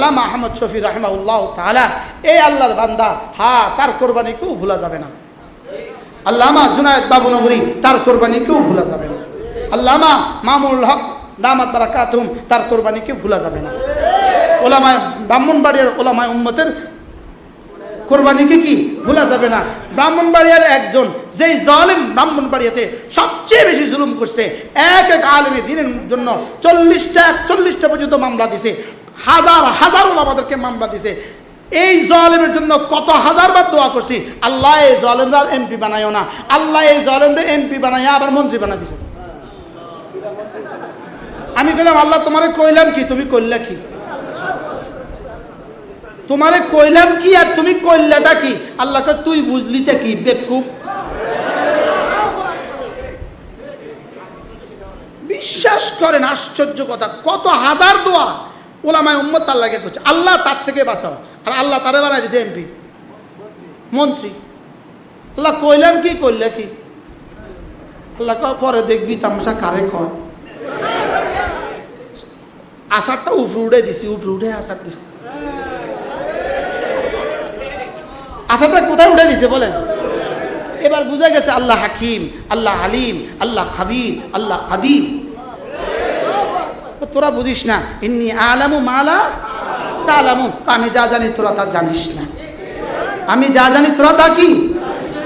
আল্লাহ আহমদ শফি রাহমাউল্লাহ তাআলা, এই আল্লাহর বান্দা, হা, তার কোরবানি কেউ ভোলা যাবে না। আল্লামা জুনায়দ বাবু নগরী, তার কোরবানি কেউ ভোলা যাবে না। আল্লামা মামুল হক দামাত বারাকাতুম তার কোরবানি কেউ ভোলা যাবে না। ওলামায় ব্রাহ্মণবাড়িয়ার ওলামায় উম্মতের কোরবানিকে কি ভোলা যাবে না? ব্রাহ্মণবাড়িয়ার একজন, যেই জলেম ব্রাহ্মণবাড়িয়াতে সবচেয়ে বেশি জুলুম করছে, এক এক আলমী দিনের জন্য চল্লিশটা, একচল্লিশটা পর্যন্ত মামলা দিছে। হাজার হাজার আমাদেরকে মামলা দিছে। এই জলেমের জন্য কত হাজার বার দোয়া করছি। আল্লাহ এই জলেমরা এমপি বানায়ও না। আল্লাহ এই জলেমরা এমপি বানায়, আবার মন্ত্রী বানাই দিছে। আমি বললাম, আল্লাহ তোমারে কইলাম কি? তুমি কইলা কি? তোমারে কইলাম কি আর তুমি কইলাটা কি? আল্লাহকে তুই বুঝলিটা কি, বেকুব? বিশ্বাস করেন, আশ্চর্য কথা। কত হাজার দোয়া। ওলামায় উম্মত আল্লাহকে করছে। আল্লাহ তার থেকে বাঁচাও। আর আল্লাহ তারে বানাই দিছে এমপি মন্ত্রী। আল্লাহ কইলাম কি করলে কি? আল্লাহ কয়, পরে দেখবি তামসা কারে কয়? আষাঢ়টা উপরে উঠে দিছি উপরে উঠে আষাঢ় দিছি। আষাঢ়টা কোথায় উঠে দিছে বলেন? এবার বুঝা গেছে আল্লাহ হাকিম, আল্লাহ আলিম, আল্লাহ খাবির, আল্লাহ কাদির। তোরা বুঝিস না, ইন্নি আলামু মালা তা আলামু আমি যা জানি তোরা তা জানিস না। আমি যা জানি তোরা তা কি?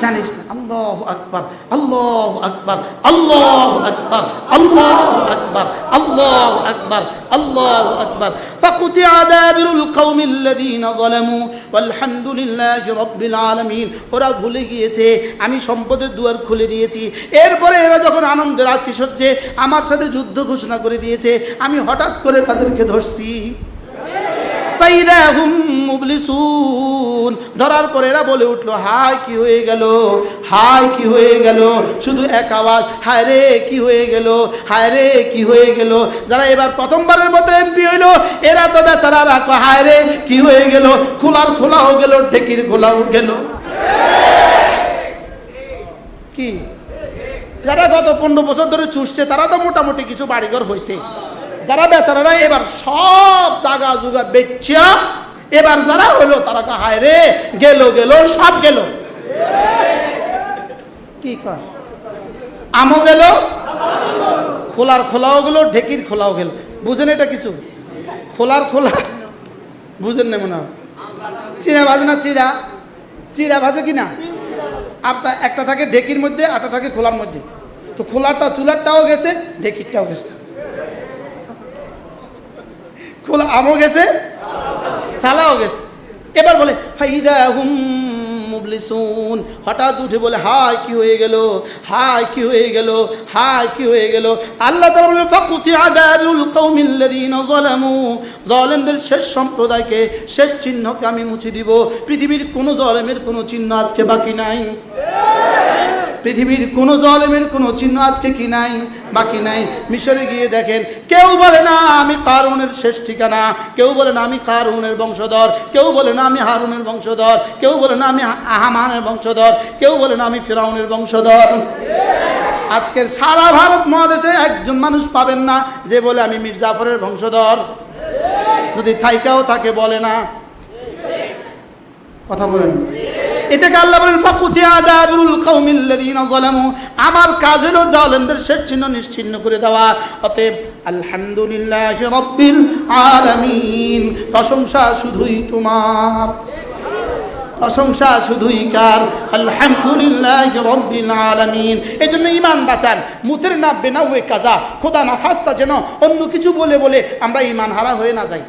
জানিস না। আল্লাহ আকবার আল্লাহ আকবার আল্লাহ আকবার আল্লাহ আকবার আল্লাহ আকবার আল্লাহ আকবার فقطع دابر القوم الذين ظلموا والحمد لله رب العالمين ওরা ভুলে গিয়েছে আমি সম্পদের দুয়ার খুলে দিয়েছি এরপরে এরা যখন আনন্দের আত্মীয় আমার সাথে যুদ্ধ ঘোষণা করে দিয়েছে আমি হঠাৎ করে তাদেরকে ধরছি ফাইদা হুম মুবলিসুন। ধরার পরে এরা বলে উঠল, হায়, কি হয়ে গেল? হায়, কি হয়ে গেল? শুধু এক আওয়াজ, হায় রে, কি হয়ে গেল? হায় রে, কি হয়ে গেল? যারা এবার প্রথমবারের মতো এমপি হইল, এরা তো বেচারা রাখো হায় রে, কি হয়ে গেল? খোলার খোলাও গেল, ঢেকির খোলাও গেল। কি? যারা গত পনেরো বছর ধরে চুষছে, তারা তো মোটামুটি কিছু বাড়িঘর হয়েছে যারা বেচারারা এবার সব জাগা জুগা বেচা এবার যারা হলো, তারা হায় রে, গেল গেল, সব গেল। কি কয়? আমও গেল, খোলার খোলাও গেল, ঢেকির খোলাও গেল। বুঝেন এটা কিছু? খোলার খোলা, বুঝেন না মনে হয়? চিড়া ভাজে না চিড়া? চিড়া ভাজে কি না? আপনার একটা থাকে ঢেকির মধ্যে একটা থাকে খোলার মধ্যে। তো খোলারটা, চুলারটাও গেছে, ঢেকিরটাও গেছে। খোলা আমও গেছে ছালাও গেছে। এবার বলে ফাইদা হুম মুবলিসুন। হঠাৎ উঠে বলে, হায়, কি হয়ে গেল? হায়, কি হয়ে গেল? হায়, কি হয়ে গেল? আল্লাহ তাআলা বলেন ফাকুতি আদাবুল কওমিল্লাযীনা যালামু। জালেমদের শেষ সম্প্রদায়কে, শেষ চিহ্নকে আমি মুছে দিব। পৃথিবীর কোনো জালেমের কোনো চিহ্ন আজকে বাকি নাই। পৃথিবীর কোনো জলেমের কোনো চিহ্ন আজকে কি নাই, বাকি নাই? মিশরে গিয়ে দেখেন, কেউ বলে না আমি কারুনের শেষ ঠিকানা, কেউ বলে না আমি কারুনের বংশধর, কেউ বলে না আমি হারুনের বংশধর, কেউ বলে না আমি আহামানের বংশধর, কেউ বলে না আমি ফেরাউনের বংশধর। আজকের সারা ভারত মহাদেশে একজন মানুষ পাবেন না যে বলে আমি মির্জাফরের বংশধর। যদি থাইকাও তাকে বলে না। কথা বলেন। এটাকে আল্লাহ বলেন ফাকুতিয়া দাবুল কওমিল্লাযীনা যালামু। আমার কাজ হলো জালেমদের শেষ চিহ্ন নিশ্চিহ্ন করে দেওয়া। অতএব, আলহামদুলিল্লাহ রাব্বিল আলামিন। প্রশংসা শুধুই তোমার। প্রশংসা শুধুই কার? আলহামদুলিল্লাহ রব্বিল আলামিন। এই জন্য ইমান বাঁচান। মুতের না বেনা হয়ে কাজা। খোদা না খাস্তা যেন অন্য কিছু বলে বলে আমরা ইমান হারা হয়ে না যাই।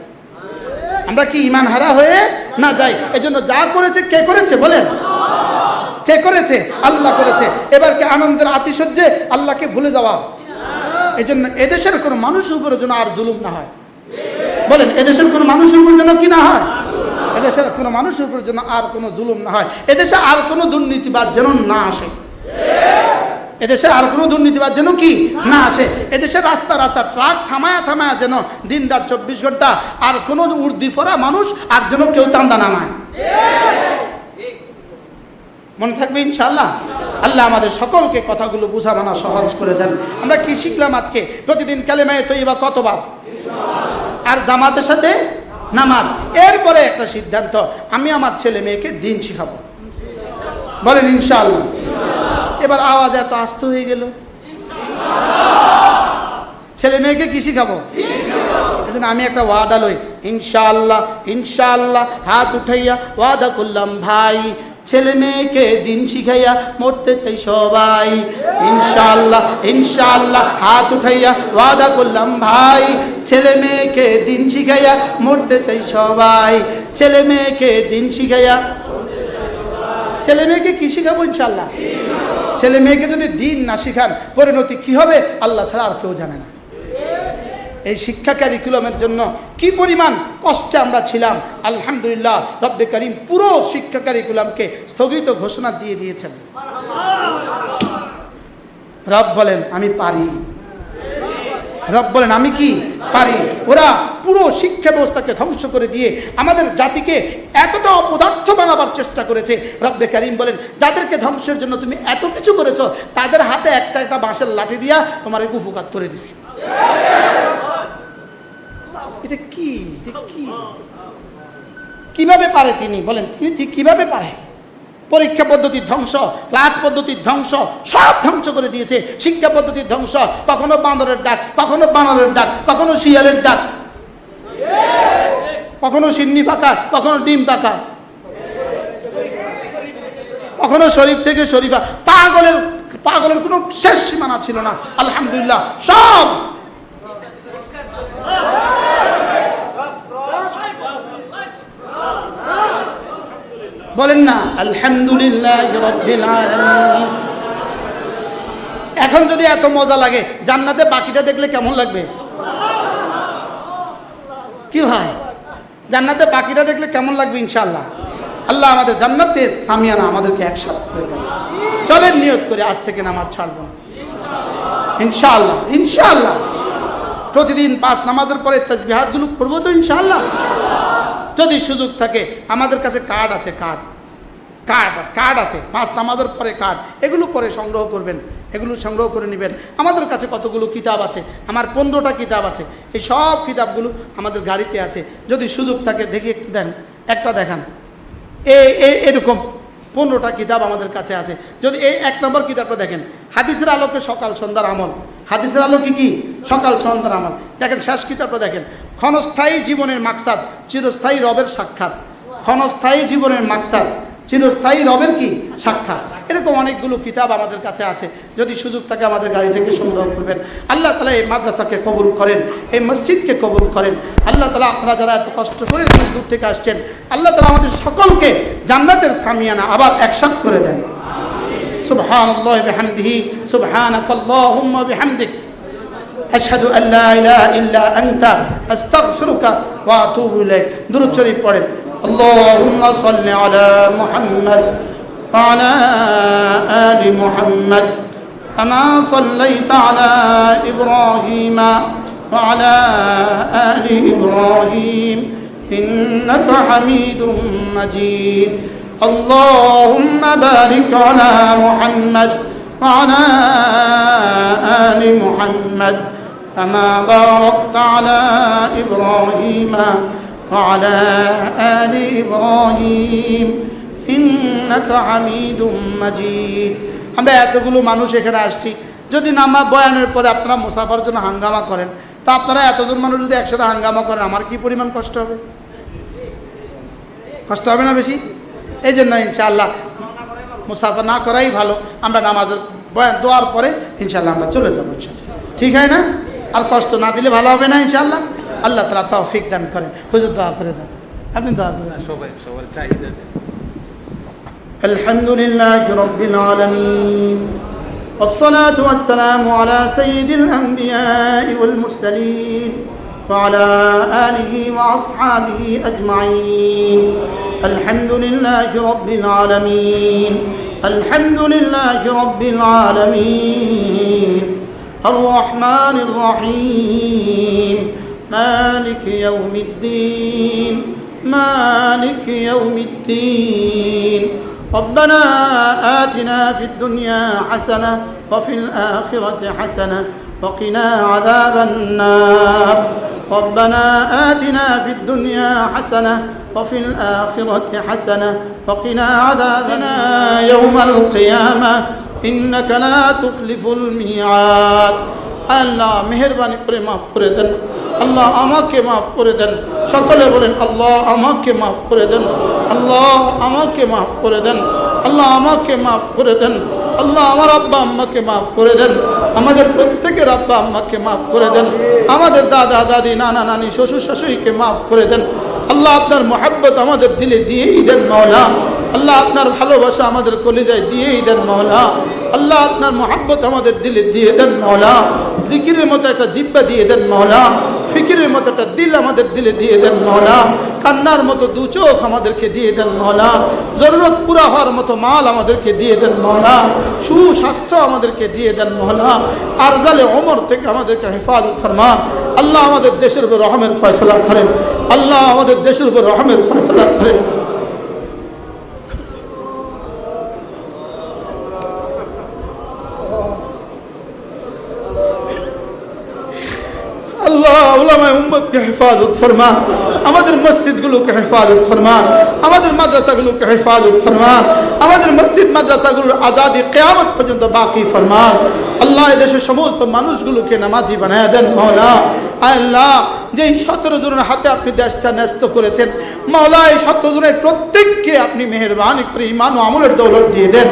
আমরা কি ইমান হারা হয়ে না যাই? এজন্য যা করেছে, কে করেছে বলেন? কে করেছে? আল্লাহ করেছে। এবার কি আনন্দের আতিশয্যে আল্লাহকে ভুলে যাওয়া? এই জন্য এদেশের কোনো মানুষের উপরে যেন আর জুলুম না হয়। বলেন, এদেশের কোনো মানুষের উপর যেন কি না হয়? এদেশের কোনো মানুষের উপর যেন আর কোনো জুলুম না হয়। এদেশে আর কোনো দুর্নীতিবাদ যেন না আসে। এদেশে আর কোনো দুর্নীতিবাদ যেন কি না আসে? এদেশে রাস্তা রাস্তা ট্রাক থামায়া থামায়া যেন দিন রাত চব্বিশ ঘণ্টা আর কোনো উর্দি ফরা মানুষ আর যেন কেউ চান্দা নামায় মনে থাকবে ইনশাআল্লাহ? আল্লাহ আমাদের সকলকে কথাগুলো বুঝা মানা সহজ করে দেন। আমরা কি শিখলাম আজকে? প্রতিদিন কালেমায় তৈবা কতবার? আর জামাতের সাথে নামাজ। এরপরে একটা সিদ্ধান্ত, আমি আমার ছেলে মেয়েকে দিন শিখাবো। বলেন ইনশাআল্লাহ। এবার আওয়াজ এত আস্ত হয়ে গেল। ছেলে মেয়েকে কি শিখাবো? আমি একটা ওয়াদা লই, ইনশাআল্লাহ ইনশাআল্লাহ, হাত উঠাইয়া ওয়াদা করলাম, ভাই, ছেলে মেয়েকে দিন শিখাইয়া মরতে চাই সবাই। ইনশাআল্লাহ ইনশাআল্লাহ, হাত উঠাইয়া ওয়াদা করলাম, ভাই, ছেলে মেয়েকে দিন শিখাইয়া মরতে চাই সবাই। ছেলে মেয়েকে দিন শিখাইয়া, ছেলে মেয়েকে কি শিখাবো ইনশাআল্লাহ? ছেলে মেয়েকে যদি দিন না শিখান, পরিণতি কি হবে? আল্লাহ ছাড়া আর কেউ জানে না। এই শিক্ষা ক্যারিকুলামের জন্য কি পরিমাণ কষ্টে আমরা ছিলাম? আলহামদুলিল্লাহ, রব্বে করিম পুরো শিক্ষা ক্যারিকুলামকে স্থগিত ঘোষণা দিয়ে দিয়েছেন। রব বলেন, আমি পারি। রব বলেন, আমি কি পারি? ওরা পুরো শিক্ষা ব্যবস্থাকে ধ্বংস করে দিয়ে আমাদের জাতিকে এতটা অপদার্থ বানাবার চেষ্টা করেছে। রব্বে করিম বলেন, যাদেরকে ধ্বংসের জন্য তুমি এত কিছু করেছ, তাদের হাতে একটা একটা বাঁশের লাঠি দিয়া তোমার এই উপকার করে দিছি। কি? এটা কি? কীভাবে পারে তিনি? বলেন, তিনি কীভাবে পারে? পরীক্ষা পদ্ধতির ধ্বংস, ক্লাস পদ্ধতির ধ্বংস, সব ধ্বংস করে দিয়েছে। শিক্ষা পদ্ধতির ধ্বংস, কখনো বান্দরের ডাক, কখনো বানরের ডাক, কখনো শিয়ালের ডাক। কখনো সিন্নি পাকা কখনো ডিম পাকা কখনো শরীফ থেকে শরীফা। পাগলের পাগলের কোনো শেষ সীমানা ছিল না। আলহামদুলিল্লাহ, সব বলেন না, আলহামদুলিল্লাহ এখন যদি এত মজা লাগে, জান্নাতে বাকিটা দেখলে কেমন লাগবে? কি ভাই? জান্নাতে বাকিটা দেখলে কেমন লাগবে ইনশাল্লাহ আল্লাহ আমাদের জান্নাতে সামিয়ানা আমাদেরকে একসাথে করে দেন। চলেন নিয়ত করে আজ থেকে নামাজ ছাড়ব। ইনশাআল্লাহ ইনশাআল্লাহ। প্রতিদিন পাঁচ নামাজের পরে তাজবিহাতগুলো করব তো ইনশাআল্লাহ? যদি সুযোগ থাকে, আমাদের কাছে কার্ড আছে কার্ড কার্ড কার্ড আছে। পাঁচ নামাজের পরে কার্ড এগুলো পরে সংগ্রহ করবেন। এগুলো সংগ্রহ করে নেবেন। আমাদের কাছে কতগুলো কিতাব আছে? আমার পনেরোটা কিতাব আছে। এই সব কিতাবগুলো আমাদের গাড়িতে আছে। যদি সুযোগ থাকে, দেখি একটু দেন। একটা দেখান। এ, এ- এরকম পনেরোটা কিতাব আমাদের কাছে আছে। যদি এই এক নম্বর কিতাবটা দেখেন। হাদিসের আলোকে সকাল, সন্ধ্যার আমল। হাদিসের আলোকে কি? সকাল সন্ধ্যার আমার দেখেন, শেষ কিতাবটা দেখেন। ক্ষণস্থায়ী জীবনের মাকসাদ, চিরস্থায়ী রবের সাক্ষাৎ। ক্ষণস্থায়ী জীবনের মাকসাদ, চিরস্থায়ী রবের কি? সাক্ষাৎ। এরকম অনেকগুলো কিতাব আমাদের কাছে আছে। যদি সুযোগ থাকে, আমাদের গাড়ি থেকে সংগ্রহ করবেন। আল্লাহ তালা এই মাদ্রাসাকে কবুল করেন, এই মসজিদকে কবুল করেন। আল্লাহ তালা আপনারা যারা এত কষ্ট করে দূর দূর থেকে আসছেন, আল্লাহ তালা আমাদের সকলকে জান্নাতের সামিয়ানা আবার একসাথ করে দেন। সুবহান আল্লাহ বেহামদিহি সুবহান আল্লাহ বেহামদিক। أشهد أن لا إله إلا أنت أستغفرك وأتوب إليك درود شريف পড়েন اللهم صل على محمد وعلى آل محمد كما صليت على إبراهيم وعلى آل إبراهيم إنك حميد مجيد اللهم بارك على محمد وعلى آل محمد كما باركت على إبراهيم وعلى آل إبراهيم إنك حميد مجيد আমরা এতগুলো মানুষ এখানে আসছি যদি নামা বয়ানের পরে আপনারা মুসাফার জন্য হাঙ্গামা করেন তা আপনারা এতজন মানুষ যদি একসাথে হাঙ্গামা করেন আমার কি পরিমাণ কষ্ট হবে কষ্ট হবে না বেশি এই জন্য ইনশাআল্লাহ মুসাফা না করাই ভালো আমরা নামাজের বয়ান দোয়ার পরে ইনশাআল্লাহ আমরা চলে যাবো ইনশাআল্লাহ। ঠিক হয় না আর কষ্ট না দিলে ভালো হবে না ইনশাআল্লাহ আল্লাহ তালা তৌফিক দান করেন হুজুর দোয়া করে দেন আপনি দোয়া করে দেন সবাই সবার চাহিদা الحمد لله رب العالمين والصلاة والسلام على سيد الأنبياء والمرسلين وعلى آله وأصحابه أجمعين الحمد لله رب العالمين الحمد لله رب العالمين الرحمن الرحيم. مالك يوم الدين. مالك يوم الدين. ربنا آتنا في الدنيا حسنة وفي الآخرة حسنة وقنا عذاب النار. ربنا آتنا في الدنيا حسنة وفي الآخرة حسنة وقنا عذابنا يوم القيامة. ইন্নাকা লা তুখলিফুল মিয়াদ। আল্লাহ মেহরবানি করে মাফ করে দেন। আল্লাহ আমাকে মাফ করে দেন। সকলে বলেন, আল্লাহ আমাকে মাফ করে দেন। আল্লাহ আমাকে মাফ করে দেন। আল্লাহ আমাকে মাফ করে দেন। আল্লাহ আমার আব্বা আম্মাকে মাফ করে দেন। আমাদের প্রত্যেকের আব্বা আম্মাকে মাফ করে দেন। আমাদের দাদা, দাদি, নানা, নানি, শ্বশুর শাশুড়িকে মাফ করে দেন। আল্লাহ আপনার মোহাব্বত আমাদের দিলে দিয়েই দেন মৌলা আল্লাহ আপনার ভালোবাসা আমাদের কলিজায় দিয়েই দেন মহলা। আল্লাহ আপনার মোহাব্বত আমাদের দিলে দিয়ে দেন মাওলা জিকিরের মতো একটা জিব্বা দিয়ে দেন মাওলা ফিকিরের মতো একটা দিল আমাদের দিলে দিয়ে দেন মাওলা কান্নার মতো দু চোখ আমাদেরকে দিয়ে দেন মাওলা জরুরত পুরা হওয়ার মতো মাল আমাদেরকে দিয়ে দেন মাওলা সুস্বাস্থ্য আমাদেরকে দিয়ে দেন মাওলা আরজালে অমর থেকে আমাদেরকে হেফাজত ফরমান। আল্লাহ আমাদের দেশের উপর রহমের ফয়সলা করেন। আল্লাহ আমাদের দেশের উপর রহমের ফয়সলা করেন আল্লাহ উলামায়ে উম্মতকে হেফাজত ফরমান আমাদের মসজিদগুলোকে হেফাজত ফরমান আমাদের মাদ্রাসাগুলোকে হেফাজত ফরমান আমাদের মসজিদ মাদ্রাসাগুলোর আজাদি কেয়ামত পর্যন্ত বাকি ফরমান আল্লাহ এদেশের সমস্ত মানুষগুলোকে নামাজি বানায় দেন মৌলা আল্লাহ, যেই সতেরো জনের হাতে আপনি দেশটা ন্যস্ত করেছেন, মাওলা, এই সতেরো জনের প্রত্যেককে আপনি মেহরবানি করে ইমান ও আমলের দৌলত দিয়ে দেন।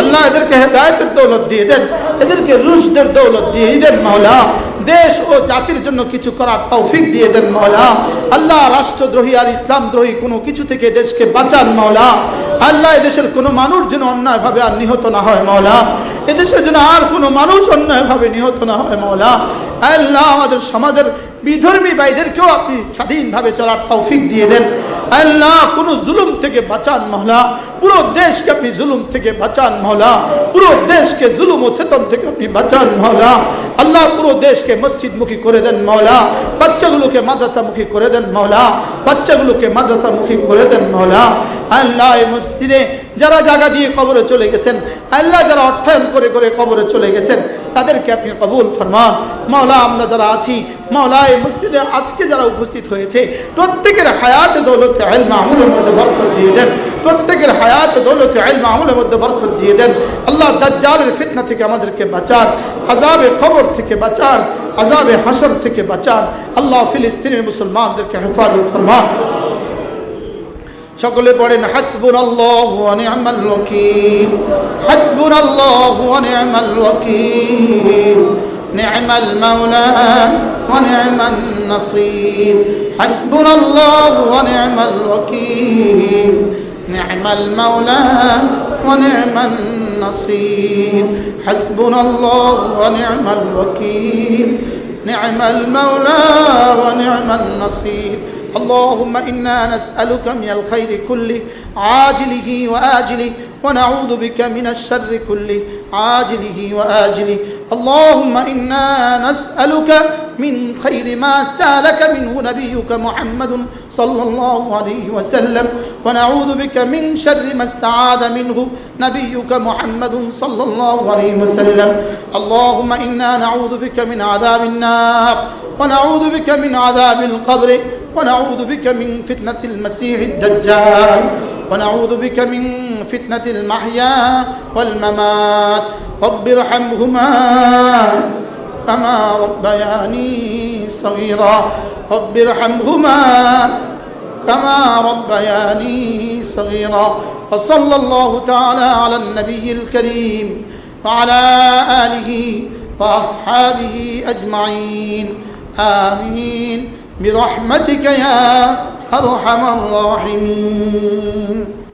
আল্লাহ এদেরকে হেদায়তের দৌলত দিয়ে দেন, এদেরকে রুশদের দৌলত দিয়ে দেন, মাওলা। দেশ ও জাতির জন্য কিছু করার তৌফিক দিয়ে দেন মাওলা আল্লাহ রাষ্ট্রদ্রোহী আর ইসলামদ্রোহী কোনো কিছু থেকে দেশকে বাঁচান মাওলা আল্লাহ এদেশের কোনো মানুষ যেন অন্যায়ভাবে আর নিহত না হয় মাওলা এদেশের যেন আর কোনো মানুষ অন্যায়ভাবে নিহত না হয় মাওলা আল্লাহ আমাদের সমাজের বিধর্মী ভাইদেরকেও আপনি স্বাধীনভাবে চলার তৌফিক দিয়ে দেন। আল্লাহ, কোনো জুলুম থেকে বাঁচান মহলা। পুরো দেশকে আপনি জুলুম থেকে বাঁচান মহলা। পুরো দেশকে জুলুম ও চেতন থেকে আপনি বাঁচান মহলা। আল্লাহ, পুরো দেশকে মসজিদমুখী করে দেন মহলা। বাচ্চাগুলোকে মাদ্রাসামুখী করে দেন মহলা। বাচ্চাগুলোকে মাদ্রাসামুখী করে দেন মহলা। আল্লাহ মসজিদে যারা জায়গা দিয়ে কবরে চলে গেছেন, আল্লাহ যারা অর্থায়ন করে করে কবরে চলে গেছেন, তাদেরকে আপনি কবুল ফরমান। মাওলা আমরা যারা আছি মাওলা এই মসজিদে আজকে যারা উপস্থিত হয়েছে, প্রত্যেকের হায়াত দৌলতে আইল মামুলের মধ্যে বরকত দিয়ে দেন। প্রত্যেকের হায়াত দৌলতে আইল মামুলের মধ্যে বরকত দিয়ে দেন। আল্লাহ দাজ্জালের ফিতনা থেকে আমাদেরকে বাঁচান আজাবে খবর থেকে বাঁচান আজাবে হাসর থেকে বাঁচান। আল্লাহ ফিলিস্তিনের মুসলমানদেরকে হেফাজত ফরমান। সকলে পড়েন হাসবুন আল্লাহ নি'মাল ওয়াকিল হাসবুন আল্লাহ নি'মাল ওয়াকিল نعم المولى ونعم النصير. حسبنا الله ونعم الوكيل. نعم المولى ونعم النصير. حسبنا الله ونعم الوكيل. نعم المولى ونعم النصير. اللهم إنا نسألك من الخير كله عاجله وآجله ونعوذ بك من الشر كله عاجله وآجله اللهم إنا نسألك من خير ما سألك منه نبيك محمد صلى الله عليه وسلم ونعوذ بك من شر ما استعاذ منه نبيك محمد صلى الله عليه وسلم. اللهم إنا نعوذ بك من عذاب النار ونعوذ بك من عذاب القبر ونعوذ بك من فتنة المسيح الدجال ونعوذ بك من فتنة المحيا والممات. رب ارحمهما كما ربياني صغيرا. رب ارحمهما كما ربياني صغيرا. وصلى الله تعالى على النبي الكريم وعلى آله وأصحابه أجمعين. آمين. برحمتك يا أرحم الراحمين.